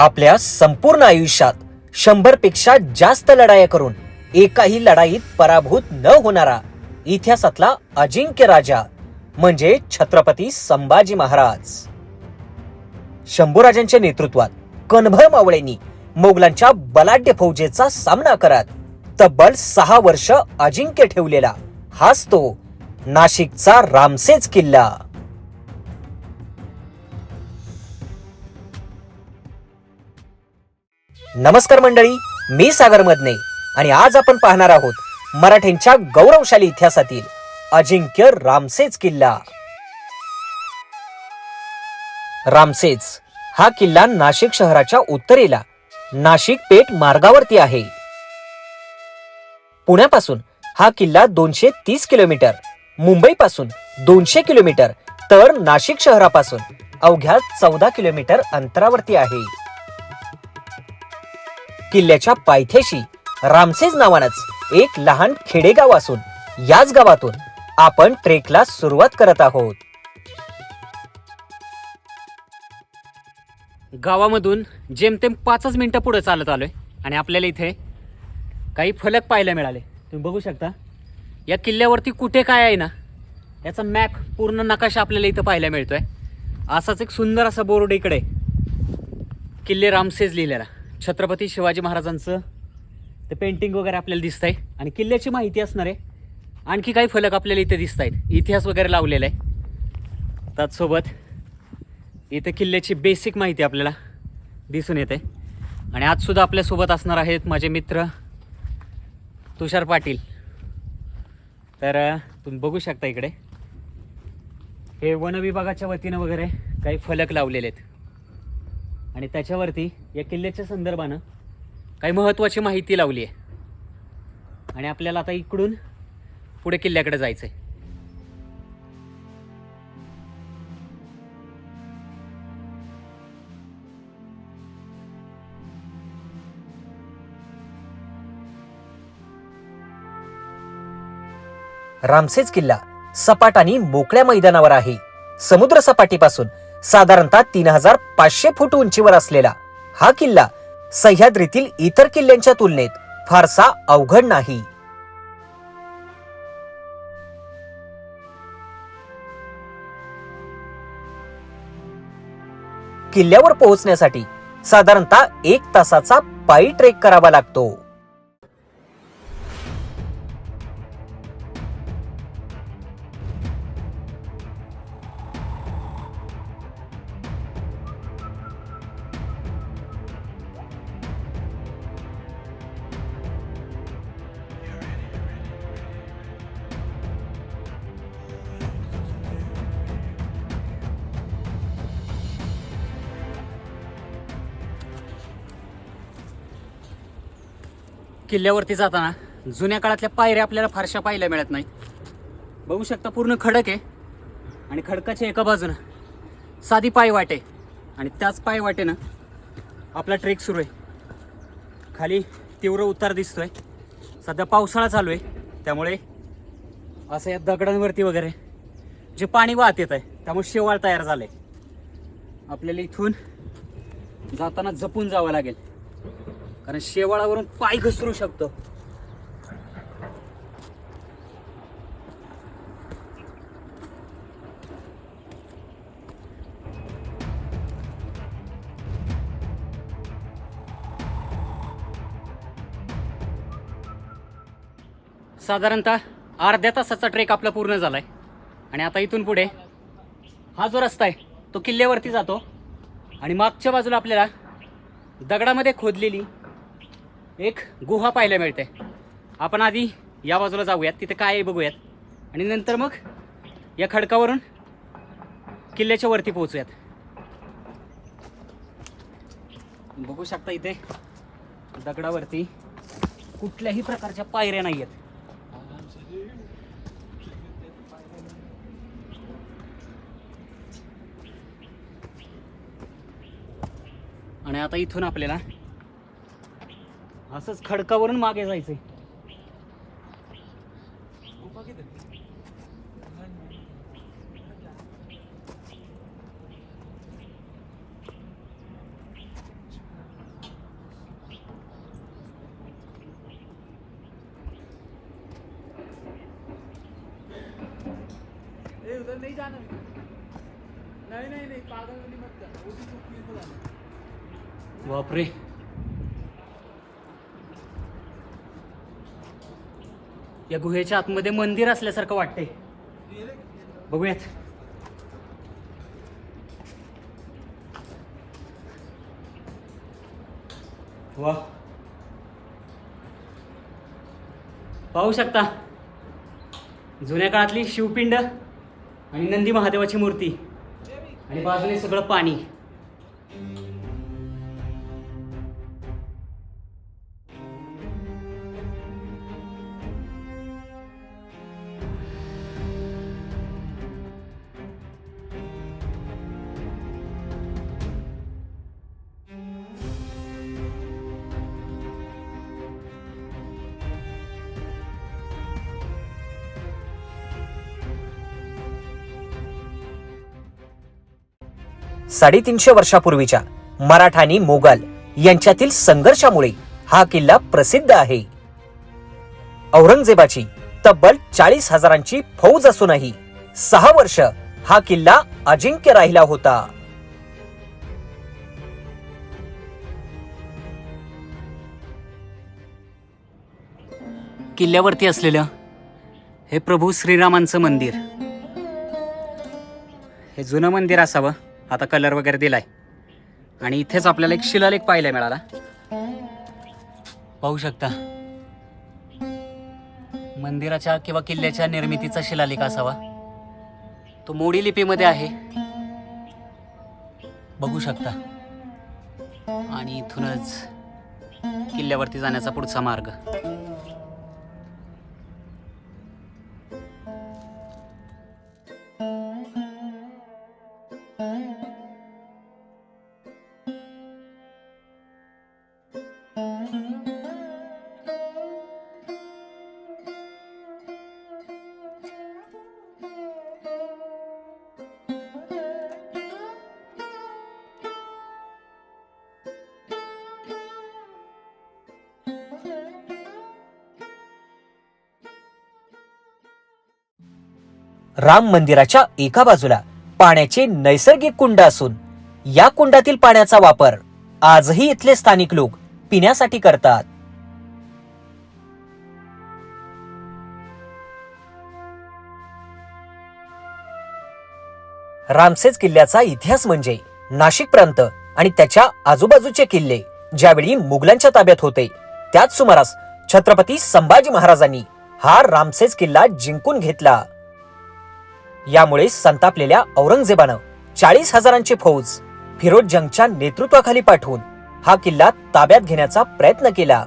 आपल्या संपूर्ण आयुष्यात शंभरपेक्षा जास्त लढाया करून एकाही लढाईत पराभूत न होणारा इतिहासातला अजिंक्य राजा म्हणजे छत्रपती संभाजी महाराज. शंभूराजांच्या नेतृत्वात कणभर मावळ्यांनी मोगलांच्या बलाढ्य फौजेचा सामना करत तब्बल सहा वर्ष अजिंक्य ठेवलेला हाच तो नाशिकचा रामसेज किल्ला. नमस्कार मंडळी मी सागर मदने आणि आज आपण पाहणार आहोत मराठ्यांच्या गौरवशाली इतिहासातील अजिंक्य रामसेज किल्ला. रामसेज हा किल्ला नाशिक शहराच्या उत्तरेला नाशिक पेठ मार्गावरती आहे. पुण्यापासून हा किल्ला दोनशे तीस किलोमीटर मुंबईपासून दोनशे किलोमीटर तर नाशिक शहरापासून अवघ्या चौदा किलोमीटर अंतरावरती आहे. किल्ल्याच्या पायथ्याशी. रामसेज नावानच एक लहान खेडेगाव असून याच गावातून आपण ट्रेकला सुरुवात करत आहोत. गावामधून जेमतेम पाचच मिनटं पुढे चालत आलोय आणि आपल्याला इथे काही फलक पाहायला मिळाले. तुम्ही बघू शकता. या किल्ल्यावरती कुठे काय आहे ना याचा मॅप पूर्ण नकाशा आपल्याला इथं पाहायला मिळतोय. असाच एक सुंदर असा बोर्ड इकडे. किल्ले रामसेज लिहिलेला. छत्रपती शिवाजी महाराजांचं ते पेंटिंग वगैरे आपल्याला दिसत आहे आणि किल्ल्याची माहिती असणार आहे. आणखी काही फलक आपल्याला इथे दिसत आहेत. इतिहास वगैरे लावलेला आहे. त्याचसोबत इथं किल्ल्याची बेसिक माहिती आपल्याला दिसून येते. आणि आजसुद्धा आपल्यासोबत असणार आहेत माझे मित्र तुषार पाटील. तर तुम्ही बघू शकता इकडे. हे वनविभागाच्या वतीनं वगैरे काही फलक लावलेले आहेत. आणि त्याच्यावरती या किल्ल्याच्या संदर्भानं काही महत्त्वाची माहिती लावली आहे. आणि आपल्याला आता इकडून पुढे किल्ल्याकडे जायचं आहे रामसेज किल्ला सपाट आणि मोकळ्या मैदानावर आहे. समुद्र सपाटीपासून साधारणतः तीन हजार पाचशे फूट उंचीवर असलेला हा किल्ला सह्याद्रीतील इतर किल्ल्यांच्या तुलनेत फारसा अवघड नाही. किल्ल्यावर पोहोचण्यासाठी साधारणतः एक तासाचा पायी ट्रेक करावा लागतो. किल्ल्यावरती जाताना जुन्या काळातल्या पायऱ्या आपल्याला फारशा पाहायला मिळत नाही बघू शकता पूर्ण खडक आहे. आणि खडकाच्या एका बाजूनं साधी पायवाट आहे आणि त्याच पायवाटेनं आपला ट्रेक सुरू आहे. खाली तीव्र उतार दिसतोय. सध्या पावसाळा चालू आहे. त्यामुळे असं या दगडांवरती वगैरे जे पाणी वाहत येत आहे त्यामुळे शेवाळ तयार झालं आहे आपल्याला इथून जाताना जपून जावं लागेल. कारण शेवाळावरून पाय घसरू शकतो. साधारणतः अर्ध्या तासाचा ट्रेक आपला पूर्ण झालाय. आणि आता इथून पुढे हा जो रस्ता आहे तो किल्ल्यावरती जातो. आणि मागच्या बाजूला आपल्याला दगडामध्ये खोदलेली एक गुहा पाहायला मिळते आपण आधी या बाजूला जाऊयात तिथे काय आहे बघूयात. आणि नंतर मग या खडकावरून किल्ल्याच्या वरती पोहोचूयात. बघू शकता इथे दगडावरती कुठल्याही प्रकारच्या पायऱ्या नाही आहेत आणि आता इथून आपल्याला असंच खडकावरून मागे जायचंय. नाही जाणार नाही नाही नाही पागल मत हो बापरे। या गुहेच्या आतमध्ये मंदिर असल्यासारखं वाटतंय. बघूयात. वा. पाहू शकता. जुन्या काळातली शिवपिंड आणि नंदी महादेवाची मूर्ती. आणि बाजूने सगळं पाणी. साडेतीनशे वर्षापूर्वीच्या मराठा आणि मोगल यांच्यातील संघर्षामुळे हा किल्ला प्रसिद्ध आहे. औरंगजेबाची तब्बल चाळीस हजारांची फौज असूनही सहा वर्ष हा किल्ला अजिंक्य राहिला होता. किल्ल्यावरती असलेलं हे प्रभू श्रीरामांचं मंदिर. हे जुनं मंदिर असावं. आता कलर वगैरे दिलाय. आणि इथेच आपल्याला एक शिलालेख पाहायला मिळाला. पाहू शकता. मंदिराच्या किंवा किल्ल्याच्या निर्मितीचा शिलालेख असावा. तो मोडी लिपीमध्ये आहे. बघू शकता. आणि इथूनच किल्ल्यावरती जाण्याचा पुढचा मार्ग. राम मंदिराच्या एका बाजूला पाण्याचे नैसर्गिक कुंड असून या कुंडातील पाण्याचा वापर आजही इथले स्थानिक लोक पिण्यासाठी करतात. रामसेज किल्ल्याचा इतिहास म्हणजे नाशिक प्रांत आणि त्याच्या आजूबाजूचे किल्ले ज्यावेळी मुघलांच्या ताब्यात होते त्याच सुमारास छत्रपती संभाजी महाराजांनी हा रामसेज किल्ला जिंकून घेतला. यामुळे संतापलेल्या औरंगजेबानं चाळीस हजारांची फौज फिरोज जंगच्या नेतृत्वाखाली पाठवून हा किल्ला ताब्यात घेण्याचा प्रयत्न केला.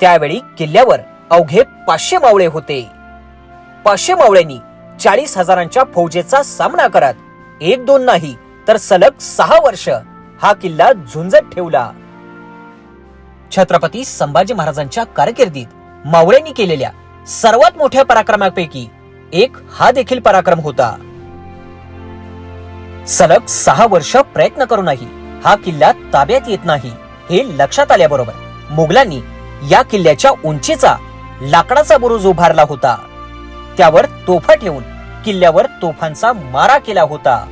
त्यावेळी किल्ल्यावर अवघे पाचशे मावळे होते. पाचशे मावळ्यांनी चाळीस हजारांच्या फौजेचा सामना करत. एक दोन नाही तर सलग सहा वर्ष हा किल्ला झुंजत ठेवला. छत्रपती संभाजी महाराजांच्या कारकिर्दीत मावळ्यांनी केलेल्या सर्वात मोठ्या पराक्रमापैकी एक हा देखील पराक्रम होता. सलग सहा वर्ष प्रयत्न करूनही हा किल्ला ताब्यात येत नाही हे लक्षात आल्याबरोबर मुघलांनी या किल्ल्याच्या उंचीचा लाकडाचा बुरुज उभारला होता. त्यावर तोफा ठेवून किल्ल्यावर तोफांचा मारा केला होता.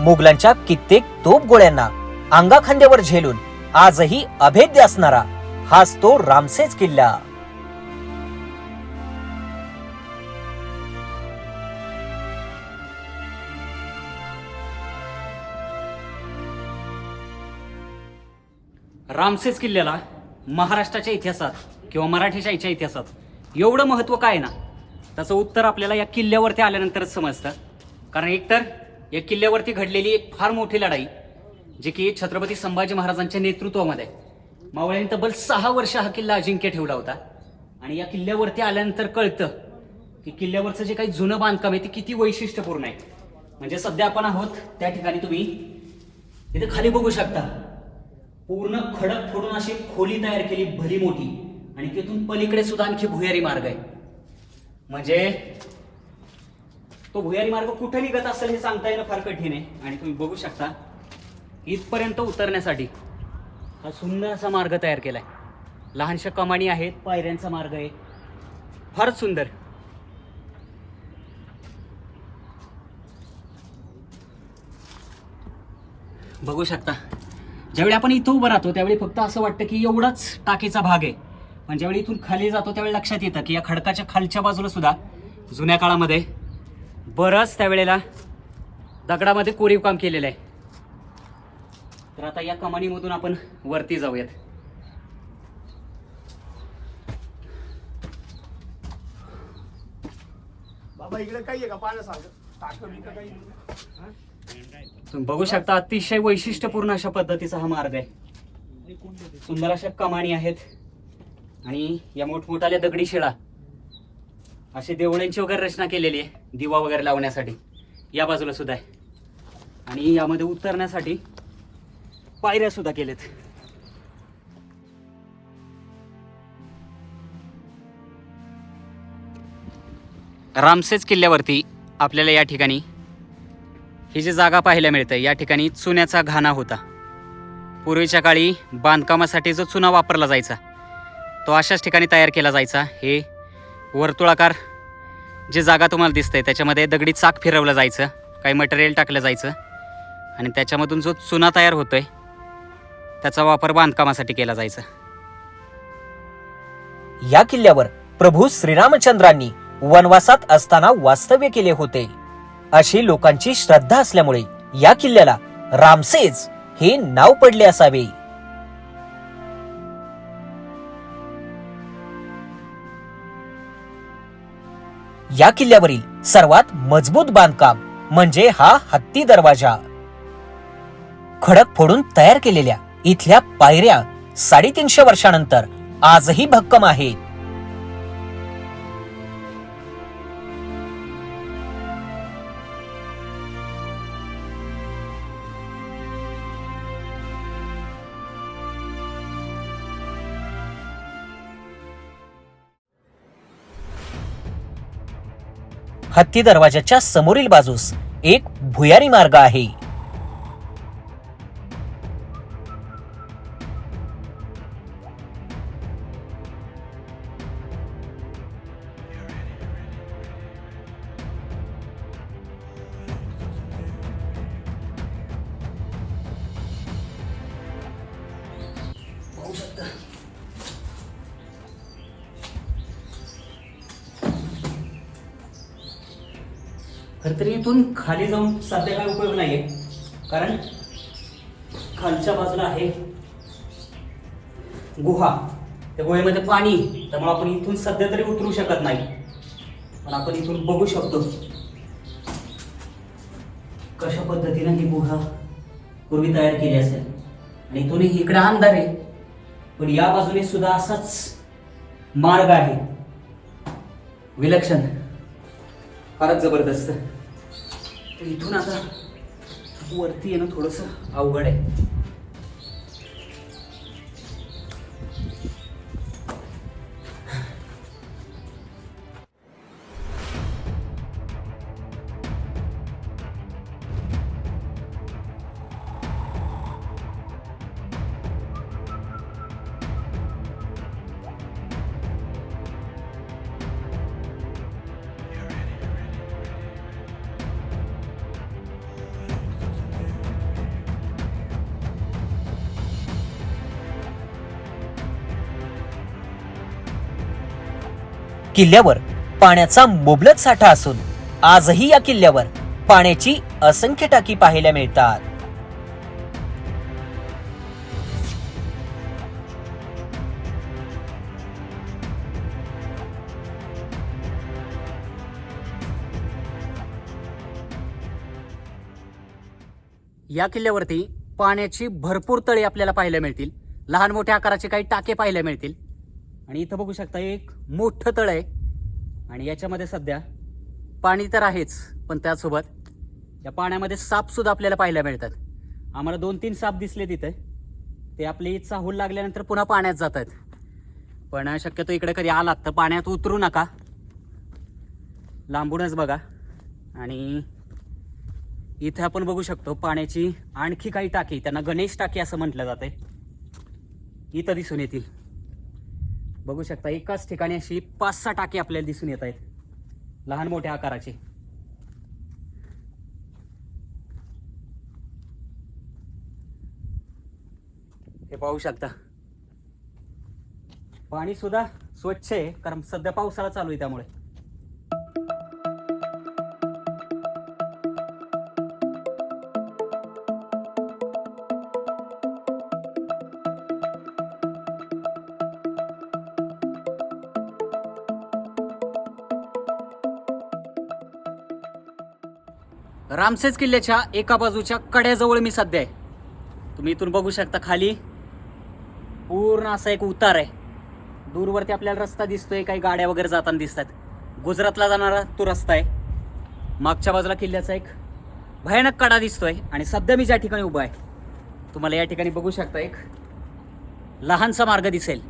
मुघलांच्या कित्येक तोप गोळ्यांना अंगाखांद्यावर झेलून आजही अभेद्य असणारा हाच तो रामसेज किल्ला. रामसेज किल्ल्याला महाराष्ट्राच्या इतिहासात किंवा मराठीच्या इतिहासात एवढं महत्त्व काय आहे ना? त्याचं उत्तर आपल्याला या किल्ल्यावरती आल्यानंतरच समजतं. कारण एकतर या किल्ल्यावरती घडलेली एक फार मोठी लढाई जी की छत्रपती संभाजी महाराजांच्या नेतृत्वामध्ये मावळ्यांनी तब्बल सहा वर्ष हा किल्ला अजिंक्य ठेवला होता. आणि या किल्ल्यावरती आल्यानंतर कळतं की किल्ल्यावरचं जे काही जुनं बांधकाम आहे ते किती वैशिष्ट्यपूर्ण आहे. म्हणजे सध्या आपण आहोत त्या ठिकाणी तुम्ही इथे खाली बघू शकता. पूर्ण खडक फोडून अशी खोली तयार केली भली मोठी. आणि तिथून पलीकडे सुद्धा आणखी भुयारी मार्ग आहे. म्हणजे तो भुयारी मार्ग कुठे निघत असेल हे सांगता येणं फार कठीण आहे. आणि तुम्ही बघू शकता इथपर्यंत उतरण्यासाठी हा सुंदर असा मार्ग तयार केला आहे लहानशा कमाणी आहेत पायऱ्यांचा मार्ग आहे. फारच सुंदर. बघू शकता ज्यावेळी आपण इथं उभं राहतो त्यावेळी फक्त असं वाटतं की एवढाच टाकीचा भाग आहे. पण ज्यावेळी इथून खाली जातो त्यावेळी लक्षात येतं की या खडकाच्या खालच्या बाजूला सुद्धा जुन्या काळामध्ये बरंच त्यावेळेला दगडामध्ये कोरीव काम केलेलं आहे. तर आता या कमानीमधून आपण वरती जाऊयात. बाबा इकडे काही आहे का? पाण्यासारखं. टाकं बिकं काही? तुम्ही बघू शकता अतिशय वैशिष्ट्यपूर्ण अशा पद्धतीचा हा मार्ग आहे. सुंदर अशा कमाणी आहेत. आणि या मोठमोठाल्या दगडी शिळा. अशी देवळ्यांची वगैरे रचना केलेली आहे दिवा वगैरे लावण्यासाठी. या बाजूला सुद्धा आहे. आणि यामध्ये उतरण्यासाठी पायऱ्या सुद्धा केलेत. रामसेज किल्ल्यावरती आपल्याला या ठिकाणी ही जी जागा पाहायला मिळते या ठिकाणी चुन्याचा घाणा होता. पूर्वीच्या काळी बांधकामासाठी जो चुना वापरला जायचा तो अशाच ठिकाणी तयार केला जायचा. हे वर्तुळाकार जी जागा तुम्हाला दिसते त्याच्यामध्ये दगडी चाक फिरवलं जायचं काही मटेरियल टाकलं जायचं आणि त्याच्यामधून जो चुना तयार होतो आहे त्याचा वापर बांधकामासाठी केला जायचा. या किल्ल्यावर प्रभू श्रीरामचंद्रांनी वनवासात असताना वास्तव्य केले होते. अशी लोकांची श्रद्धा असल्यामुळे या किल्ल्याला रामसेज हे नाव पडले असावे. या किल्ल्यावरील सर्वात मजबूत बांधकाम म्हणजे हा हत्ती दरवाजा. खडक फोडून तयार केलेल्या इथल्या पायऱ्या साडेतीनशे वर्षानंतर आजही भक्कम आहेत. हत्ती दरवाजाच्या समोरील बाजूस एक भुयारी मार्ग आहे. तर इथून खाली जाऊन सध्या काय उपयोग नाहीये. कारण खालच्या बाजूला आहे गुहा. त्या गुहेमध्ये पाणी त्यामुळे आपण इथून सध्या तरी उतरू शकत नाही. पण आपण इथून बघू शकतो. कशा पद्धतीनं ही गुहा पूर्वी तयार केली असेल. आणि इथून इकडे अंधार आहे. पण या बाजूने सुद्धा असाच मार्ग आहे. विलक्षण. फारच जबरदस्त. तर इथून आता वरती येणं थोडंसं अवघड आहे. किल्ल्यावर पाण्याचा मुबलक साठा असून आजही या किल्ल्यावर पाण्याची असंख्य टाकी पाहायला मिळतात. या किल्ल्यावरती पाण्याची भरपूर तळी आपल्याला पाहायला मिळतील. लहान मोठ्या आकाराचे काही टाके पाहायला मिळतील. आणि इथं बघू शकता एक मोठं तळ आहे. आणि याच्यामध्ये सध्या पाणी तर आहेच पण त्यासोबत या पाण्यामध्ये सापसुद्धा आपल्याला पाहायला मिळतात. आम्हाला दोन तीन साप दिसले तिथे. ते आपली चाहूल लागल्यानंतर पुन्हा पाण्यात जात आहेत पण शक्यतो इकडे कधी आलात तर पाण्यात उतरू नका. लांबूनच बघा. आणि इथे आपण बघू शकतो पाण्याची आणखी काही टाकी त्यांना गणेश टाकी असं म्हटलं जाते इथं दिसून येतील. बघू शकता एकाच ठिकाणी अशी पाच सहा टाके आपल्याला दिसून येत आहेत. लहान मोठ्या आकाराचे. हे पाहू शकता. पाणी सुद्धा स्वच्छ आहे कारण सध्या पावसाळा चालू आहे त्यामुळे. रामसेज किल्ल्याच्या एका बाजूच्या कड्याजवळ मी सध्या आहे. तुम्ही इथून बघू शकता खाली. पूर्ण असा एक उतार आहे. दूरवरती आपल्याला रस्ता दिसतोय काही गाड्या वगैरे जाताना दिसतात. गुजरातला जाणारा तो रस्ता आहे. मागच्या बाजूला किल्ल्याचा एक भयानक कडा दिसतोय आणि सध्या मी ज्या ठिकाणी उभा आहे तुम्हाला या ठिकाणी बघू शकता एक लहानसा मार्ग दिसेल.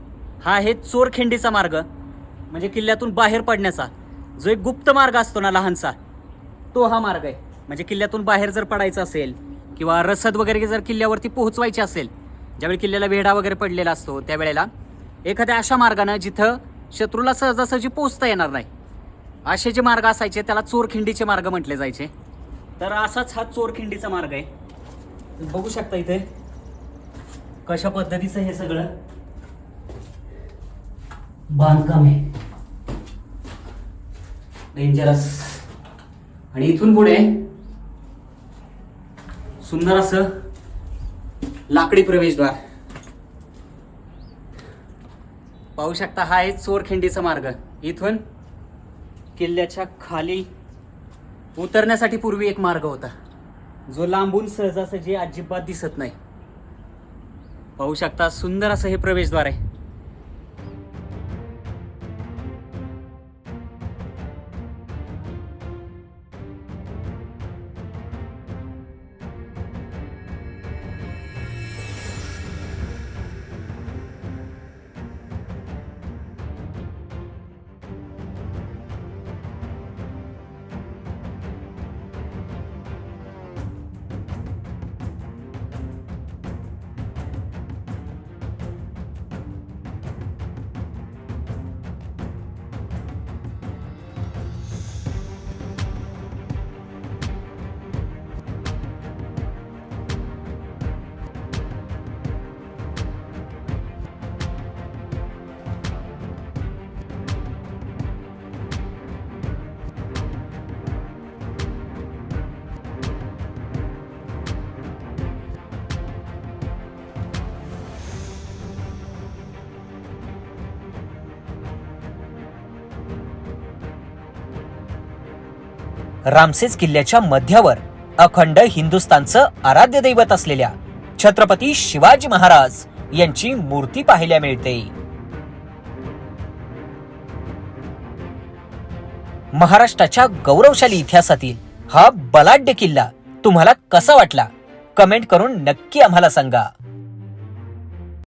हा आहे चोरखिंडीचा मार्ग म्हणजे किल्ल्यातून बाहेर पडण्याचा. जो एक गुप्त मार्ग असतो ना लहानसा तो हा मार्ग आहे. म्हणजे किल्ल्यातून बाहेर जर पडायचं असेल किंवा रसद वगैरे जर किल्ल्यावरती पोहोचवायची असेल ज्यावेळी किल्ल्याला वेढा वगैरे पडलेला असतो त्यावेळेला एखाद्या अशा मार्गानं जिथं शत्रूला सहजासहजी पोहोचता येणार नाही असे जे मार्ग असायचे त्याला चोरखिंडीचे मार्ग म्हटले जायचे. तर असाच हा चोरखिंडीचा मार्ग आहे. बघू शकता इथे कशा पद्धतीचं हे सगळं. बांधकाम आहे. डेंजरस आणि इथून पुढे सुंदर असं लाकडी प्रवेशद्वार. पाहू शकता हा आहे चोरखिंडीचा मार्ग. इथून किल्ल्याच्या खाली उतरण्यासाठी पूर्वी एक मार्ग होता. जो लांबून सहजासहजी अजिबात दिसत नाही. पाहू शकता सुंदर असं हे प्रवेशद्वार आहे. रामसेज किल्ल्याच्या मध्यावर अखंड हिंदुस्थानचं आराध्य दैवत असलेल्या छत्रपती शिवाजी महाराज यांची मूर्ती पाहायला मिळते. महाराष्ट्राच्या गौरवशाली इतिहासातील हा बलाढ्य किल्ला तुम्हाला कसा वाटला? कमेंट करून नक्की आम्हाला सांगा.